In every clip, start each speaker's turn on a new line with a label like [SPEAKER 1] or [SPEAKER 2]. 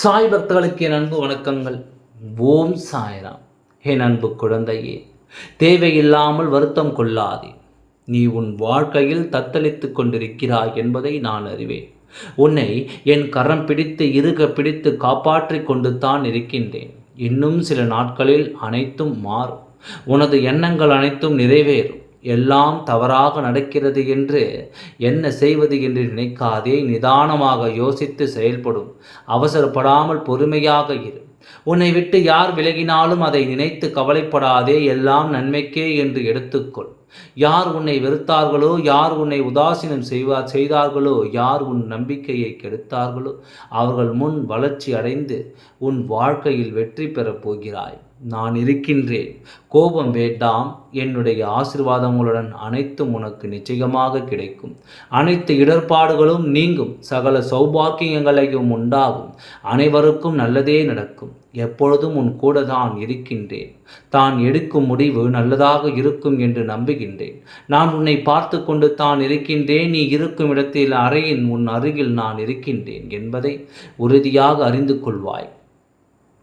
[SPEAKER 1] சாய் பக்தர்களுக்கு என் அன்பு வணக்கங்கள். ஓம் சாய்ராம். என் அன்பு குழந்தையே தேவையில்லாமல் வருத்தம் கொள்ளாதே. நீ உன் வாழ்க்கையில் தத்தளித்து கொண்டிருக்கிறாய் என்பதை நான் அறிவேன். உன்னை என் கரம் பிடித்து இருக பிடித்து காப்பாற்றி கொண்டு தான் இருக்கின்றேன். இன்னும் சில நாட்களில் அனைத்தும் மாறும். உனது எண்ணங்கள் அனைத்தும் நிறைவேறும். எல்லாம் தவறாக நடக்கிறது என்று என்ன செய்வது என்று நினைக்காதே நிதானமாக யோசித்து செயல்படும். அவசரப்படாமல் பொறுமையாக இரு. உன்னை விட்டு யார் விலகினாலும் அதை நினைத்து கவலைப்படாதே எல்லாம் நன்மைக்கே என்று எடுத்துக்கொள். யார் உன்னை வெறுத்தார்களோ யார் உன்னை உதாசீனம் செய்வார் செய்தார்களோ யார் உன் நம்பிக்கையை கெடுத்தார்களோ அவர்கள் முன் வளர்ச்சி அடைந்து உன் வாழ்க்கையில் வெற்றி பெறப் போகிறாய். நான் இருக்கின்றேன். கோபம் வேண்டாம். என்னுடைய ஆசிர்வாதங்களுடன் அனைத்தும் உனக்கு நிச்சயமாக கிடைக்கும். அனைத்து இடர்பாடுகளும் நீங்கும். சகல சௌபாக்கியங்களையும் உண்டாகும். அனைவருக்கும் நல்லதே நடக்கும். எப்பொழுதும் உன் கூட தான் இருக்கின்றேன். தான் எடுக்கும் முடிவு நல்லதாக இருக்கும் என்று நம்புகின்றேன். நான் உன்னை பார்த்து கொண்டு தான் இருக்கின்றேன். நீ இருக்கும் இடத்தில் அறையின் உன் அருகில் நான் இருக்கின்றேன் என்பதை உறுதியாக அறிந்து கொள்வாய்.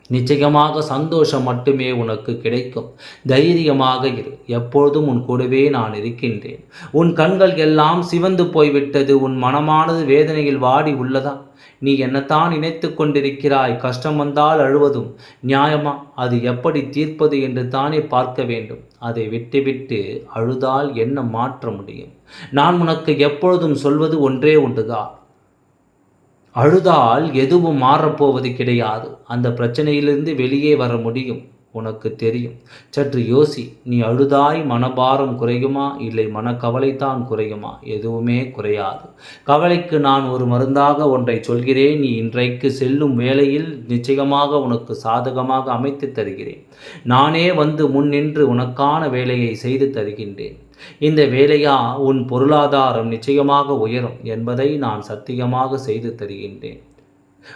[SPEAKER 1] நிச்சயமாக சந்தோஷம் மட்டுமே உனக்கு கிடைக்கும். தைரியமாக இரு. எப்பொழுதும் உன் கூடவே நான் இருக்கின்றேன். உன் கண்கள் எல்லாம் சிவந்து போய்விட்டது. உன் மனமானது வேதனையில் வாடி உள்ளதா? நீ என்னத்தான் நினைத்து கொண்டிருக்கிறாய்? கஷ்டம் வந்தால் அழுவதும். நியாயமா? அது எப்படி தீர்ப்பது என்று தானே பார்க்க வேண்டும். அதை விட்டுவிட்டு அழுதால் என்ன மாற்ற முடியும்? நான் உனக்கு எப்பொழுதும் சொல்வது ஒன்றே ஒன்றுதான். அழுதால் எதுவும் மாறப்போவது கிடையாது. அந்த பிரச்சனையிலிருந்து வெளியே வர முடியும் உனக்கு தெரியும். சற்று யோசி நீ அழுதாய் மனபாரம் குறையுமா? இல்லை மனக்கவலைத்தான் குறையுமா? எதுவுமே குறையாது. கவலைக்கு நான் ஒரு மருந்தாக ஒன்றை சொல்கிறேன். நீ இன்றைக்கு செல்லும் வேளையில் நிச்சயமாக உனக்கு சாதகமாக அமைத்து தருகிறேன். நானே வந்து முன் நின்று உனக்கான வேலையை செய்து தருகின்றேன். இந்த வேலையா? உன் பொருளாதாரம் நிச்சயமாக உயரும் என்பதை நான் சத்தியமாக செய்து தருகின்றேன்.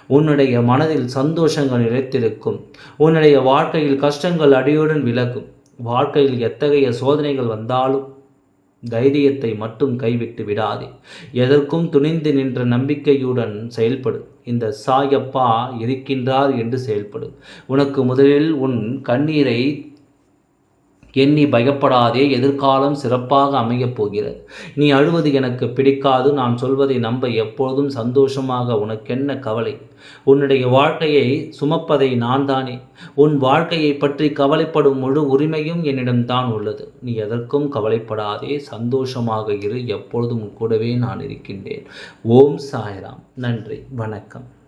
[SPEAKER 1] உன்னுடைய மனதில் சந்தோஷங்கள் நிலைத்திருக்கும். உன்னுடைய வாழ்க்கையில் கஷ்டங்கள் அடியுடன் விலகும். வாழ்க்கையில் எத்தகைய சோதனைகள் வந்தாலும் தைரியத்தை மட்டும் கைவிட்டு விடாதே. எதற்கும் துணிந்து நின்ற நம்பிக்கையுடன் செயல்படு. இந்த சாயப்பா இருக்கின்றார் என்று செயல்படு. உனக்கு முதலில் உன் கண்ணீரை எண்ணி பயப்படாதே எதிர்காலம் சிறப்பாக அமையப் போகிறது. நீ அழுவது எனக்கு பிடிக்காது நான் சொல்வதை நம்ப எப்பொழுதும் சந்தோஷமாக உனக்கென்ன கவலை? உன்னுடைய வாழ்க்கையை சுமப்பதை நான் தானே? உன் வாழ்க்கையை பற்றி கவலைப்படும் முழு உரிமையும் என்னிடம்தான் உள்ளது. நீ எதற்கும் கவலைப்படாதே சந்தோஷமாக இரு எப்பொழுதும் கூடவே நான் இருக்கின்றேன். ஓம் சாய்ராம். நன்றி வணக்கம்.